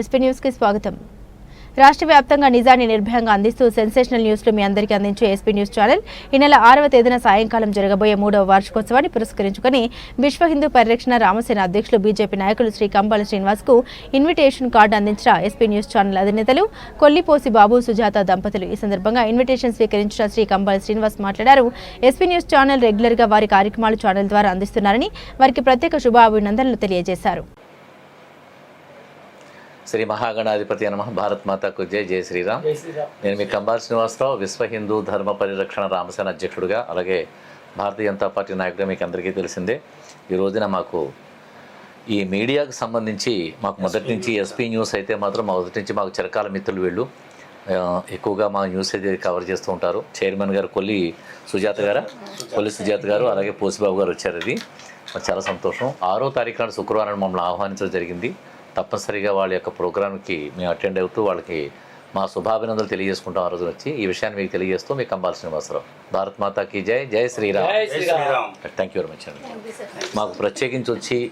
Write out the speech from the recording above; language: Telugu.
ఎస్పీ న్యూస్కి స్వాగతం. రాష్ట్ర వ్యాప్తంగా నిజాన్ని నిర్భయంగా అందిస్తూ సెన్సేషనల్ న్యూస్లు మీ అందరికీ అందించే ఎస్పీ న్యూస్ ఛానల్. ఈ నెల ఆరవ తేదీన సాయంకాలం జరగబోయే మూడవ వార్షికోత్సవాన్ని పురస్కరించుకుని విశ్వ హిందూ పరిరక్షణ రామసేన అధ్యక్షులు బీజేపీ నాయకులు శ్రీ కంబాల శ్రీనివాస్కు ఇన్విటేషన్ కార్డు అందించిన ఎస్పీ న్యూస్ ఛానల్ అధినేతలు కొల్లిపోసి బాబు సుజాత దంపతులు. ఈ సందర్భంగా ఇన్విటేషన్ స్వీకరించిన శ్రీ కంబాల శ్రీనివాస్ మాట్లాడారు. ఎస్పీ న్యూస్ ఛానల్ రెగ్యులర్గా వారి కార్యక్రమాలు ఛానల్ ద్వారా అందిస్తున్నారని వారికి ప్రత్యేక శుభాభినందనలు తెలియజేశారు. శ్రీ మహాగణాధిపతి నమ భారత్ మాతాకు జై జై శ్రీరామ్. నేను మీ కంబాల్ శ్రీనివాసరావు విశ్వ హిందూ ధర్మ పరిరక్షణ రామసేన అధ్యక్షుడిగా అలాగే భారతీయ జనతా పార్టీ నాయకుడిగా మీకు అందరికీ తెలిసిందే. ఈ రోజున మాకు ఈ మీడియాకు సంబంధించి మాకు మొదటి నుంచి ఎస్పీ న్యూస్ అయితే మాత్రం మొదటి నుంచి మాకు చిరకాల మిత్రులు వీళ్ళు. ఎక్కువగా మా న్యూస్ అయితే కవర్ చేస్తూ ఉంటారు. చైర్మన్ గారు కొల్లి సుజాత గారు? కొల్లి సుజాత గారు అలాగే పోసిబాబు గారు వచ్చారు ఇది. మాకు చాలా సంతోషం. ఆరో తారీఖు నాడు శుక్రవారం మమ్మల్ని ఆహ్వానించడం జరిగింది. తప్పనిసరిగా వాళ్ళ యొక్క ప్రోగ్రామ్కి మేము అటెండ్ అవుతూ వాళ్ళకి మా శుభాభినందనలు తెలియజేసుకుంటాం ఆ రోజు వచ్చి. ఈ విషయాన్ని మీకు తెలియజేస్తూ మీకు కంబాల్ శ్రీనివాసరావు భారత్ మాతాకి జై జై శ్రీరామ్. జై Shriram. Thank you very much అండి. మాకు ప్రత్యేకించి వచ్చి